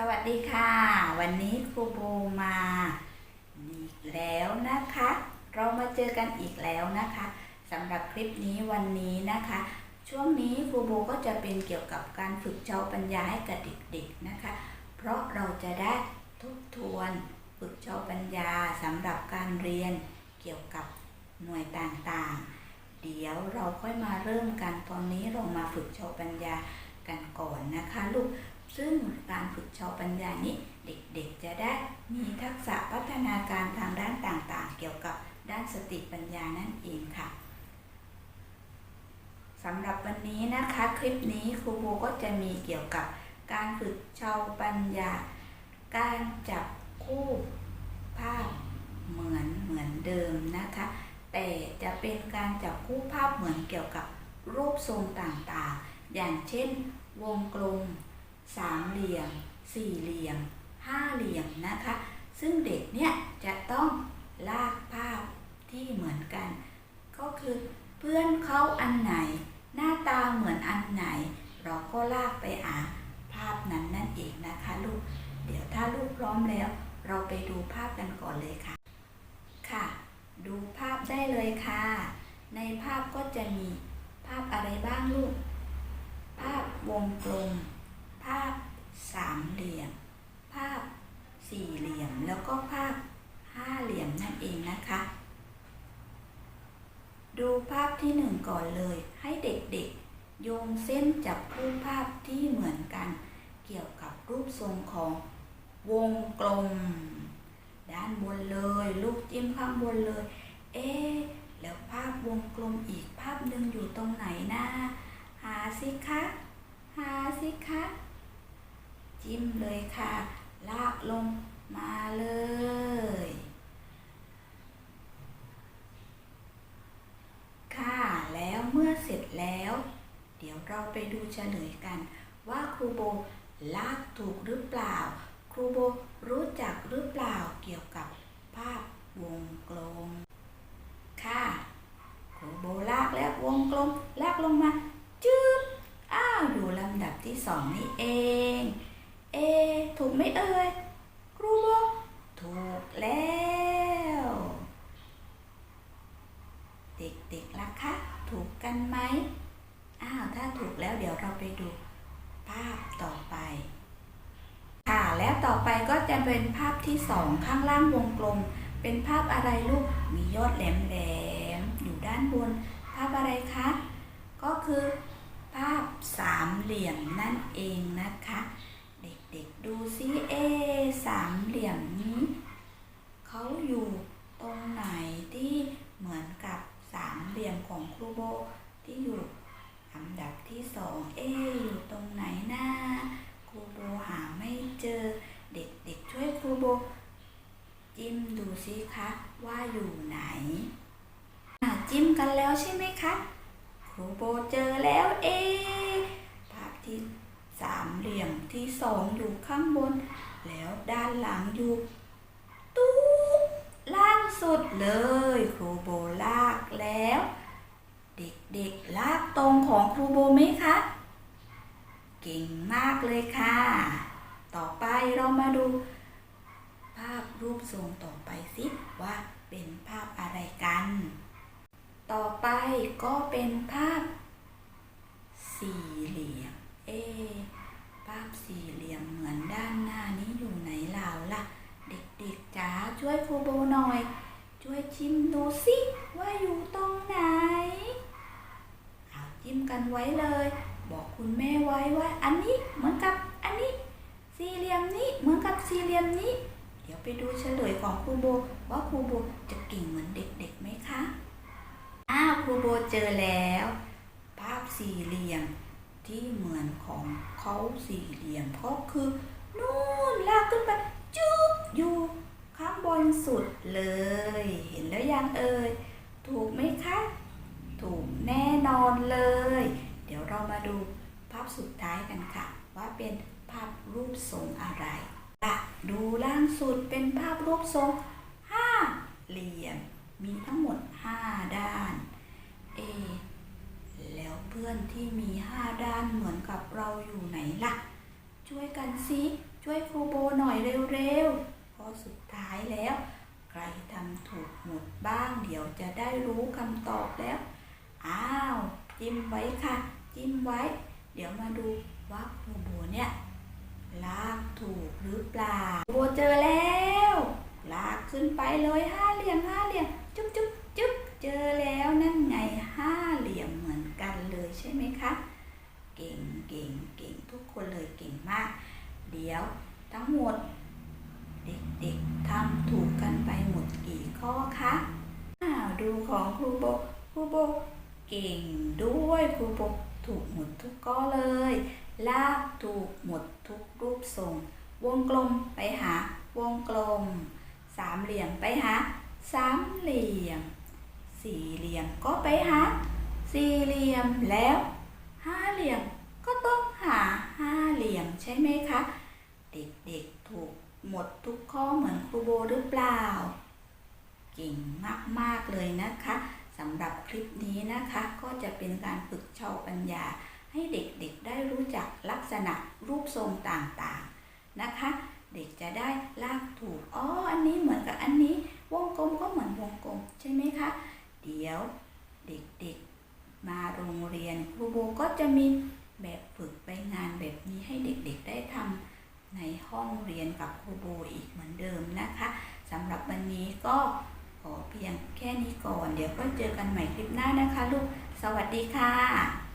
สวัสดีค่ะ วันนี้ครูโบมาอีกแล้วนะคะ เรามาเจอกันอีกแล้วนะคะสำหรับคลิปนี้วันนี้นะคะ ช่วงนี้ครูโบก็จะเป็นเกี่ยวกับการฝึกเจ้าปัญญาให้กับเด็กๆนะคะ เพราะเราจะได้ทบทวนฝึกเจ้าปัญญาสำหรับการเรียนเกี่ยวกับหน่วยต่างๆ เดี๋ยวเราค่อยมาเริ่มกันตอนนี้เรามาฝึกเจ้าปัญญากันก่อนนะคะ ลูก ซึ่งการฝึกชาวปัญญานี้เด็กๆ จะได้มีทักษะพัฒนาการทางด้านต่างๆ เกี่ยวกับด้านสติปัญญานั่นเองค่ะสำหรับวันนี้นะคะคลิปนี้ครูโบก็จะมีเกี่ยวกับการฝึกชาวปัญญา การจับคู่ภาพเหมือนเหมือนเดิมนะคะ แต่จะเป็นการจับคู่ภาพเหมือนเกี่ยวกับรูปทรงต่างๆ อย่างเช่น วงกลม สามเหลี่ยมสี่เหลี่ยมห้าเหลี่ยมนะคะ ซึ่งเด็กเนี่ยจะต้องลากภาพที่เหมือนกัน ก็คือเพื่อนเขาอันไหน หน้าตาเหมือนอันไหน เราก็ลากไปอ่านภาพนั้นนั่นเองนะคะลูก เดี๋ยวถ้าลูกพร้อมแล้ว เราไปดูภาพกันก่อนเลยค่ะ ค่ะ ดูภาพได้เลยค่ะ ในภาพก็จะมีภาพอะไรบ้างลูก ภาพวงกลม ภาพสามเหลี่ยม ภาพสี่เหลี่ยม แล้วก็ภาพห้าเหลี่ยมนั่นเองนะคะ ดูภาพที่หนึ่งก่อนเลย ให้เด็กๆ โยงเส้นจับคู่ภาพที่เหมือนกัน เกี่ยวกับรูปทรงของวงกลม ด้านบนเลย ลูกจิ้มข้างบนเลย เอ๊แล้วภาพวงกลมอีกภาพหนึ่งอยู่ตรงไหนนะหาสิคะ หาสิคะ จิ้มเลยค่ะ ลากลงมาเลย ค่ะ แล้วเมื่อเสร็จแล้ว เดี๋ยวเราไปดูเฉลยกัน ว่าครูโบลากถูกหรือเปล่า ครูโบรู้จักหรือเปล่าเกี่ยวกับภาพวงกลม ค่ะครูโบลากแล้ววงกลม ลากลงมาจืบอ้าว อยู่ลำดับที่สองนี่เอง เอ ถูกไหมเอ่ย ครูโบถูกแล้ว เด็กๆล่ะคะ ถูกกันไหม อ้าว ถ้าถูกแล้วเดี๋ยวเรา ไปดูภาพต่อไป ค่ะ แล้วต่อไปก็จะเป็นภาพที่สองข้างล่างวงกลม เป็นภาพอะไรลูก มียอดแหลมๆอยู่ด้านบน ภาพอะไรคะ ก็คือภาพสามเหลี่ยมนั่นเองนะคะ เด็กๆดูซิเอสามเหลี่ยมนี้เขาอยู่ตรงไหนที่เหมือนกับสามเหลี่ยมของครูโบที่อยู่ อันดับที่สองเอ๊อยู่ตรงไหนนะครูโบหาไม่เจอ เด็กๆช่วยครูโบ จิ้มดูซิคะว่าอยู่ไหนจิ้มกันแล้วใช่ไหมคะครูโบเจอแล้วเอภาพที่สามเหลี่ยมที่สองอยู่ข้างบน แล้วด้านหลังอยู่ ตู้ล่างสุดเลย ครูโบลากแล้ว เด็กลากตรงของครูโบไหมคะ เก่งมากเลยค่ะ ต่อไปเรามาดู ภาพรูปทรงต่อไปสิว่าเป็นภาพอะไรกัน ต่อไปก็เป็นภาพ สี่เหลี่ยม เอ ภาพสี่เหลี่ยมเหมือนด้านหน้านี้อยู่ไหนล่ะล่ะ เด็กๆจ๋าช่วยครูโบหน่อย ช่วยชิมดูสิว่าอยู่ตรงไหน จิ้มกันไว้เลย บอกคุณแม่ไว้ว่า อันนี้เหมือนกับอันนี้ สี่เหลี่ยมนี้เหมือนกับสี่เหลี่ยมนี้ เดี๋ยวไปดูเฉลยของครูโบว่าครูโบจะเก่งเหมือนเด็กๆไหมคะอ้าวครูโบเจอแล้ว ภาพสี่เหลี่ยมที่เหมือนของเขาสี่เหลี่ยมก็คือนู่นลากขึ้นไปจุ๊บอยู่ข้างบนสุดเลย เห็นแล้วยังเอ่ยถูกไหมคะ ถูกแน่นอนเลย เรามาดูภาพสุดท้ายกันค่ะ ว่าเป็นภาพรูปทรงอะไรอะดูล่างสุดเป็นภาพรูปทรงห้าเหลี่ยม มีทั้งหมดห้าด้าน เอ แล้วเพื่อนที่มีห้าด้านเหมือนกับเราอยู่ไหนล่ะ ช่วยกันซิช่วยช่วยครูโบหน่อยเร็วๆข้อสุดท้ายแล้ว ใครทำถูกหมดบ้าง เดี๋ยวจะได้รู้คำตอบแล้ว อ้าว จิ้มไว้ค่ะ จิ้มไว้ เดี๋ยวมาดูว่าครูโบเนี่ยลากถูกหรือเปล่าครูโบเจอแล้ว ลากขึ้นไปเลยห้าเหลี่ยมห้าเหลี่ยมจุ๊บจุ๊บจุ๊บเจอแล้วนั่นไงห้าเหลี่ยมเหมือนกันเลยใช่ไหมคะ เก่งเก่งเก่งทุกคนเลยเก่งมาก เดี๋ยวทั้งหมด เด็กๆทำถูกกันไปหมดกี่ข้อคะอ้าวดูของครูโบครูโบเก่งด้วยครูโบ ถูกหมดทุกข้อเลย ลากถูกหมดทุกรูปทรง วงกลมไปหา วงกลม สามเหลี่ยมไปหา สามเหลี่ยม สี่เหลี่ยมก็ไปหา สี่เหลี่ยมแล้ว ห้าเหลี่ยมก็ต้องหาห้าเหลี่ยมใช่ไหมคะ เด็กๆถูกหมดทุกข้อเหมือนครูโบหรือเปล่า เก่งมากๆเลยนะคะสำหรับคลิปนี้นะคะ เป็นการฝึกเชาวปัญญา ให้เด็กๆได้รู้จักลักษณะรูปทรงต่างๆนะคะ เด็กจะได้ลากถูกอ๋ออันนี้เหมือนกับอันนี้ วงกลมก็เหมือนวงกลมใช่ไหมคะ เดี๋ยวเด็กๆมาโรงเรียนครูโบก็จะมีแบบฝึกไปงานแบบนี้ให้เด็กๆได้ทำในห้องเรียนกับครูโบอีกเหมือนเดิมนะคะสำหรับวันนี้ก็ขอเพียงแค่นี้ก่อน เดี๋ยวก็เจอกันใหม่คลิปหน้านะคะลูก สวัสดีค่ะ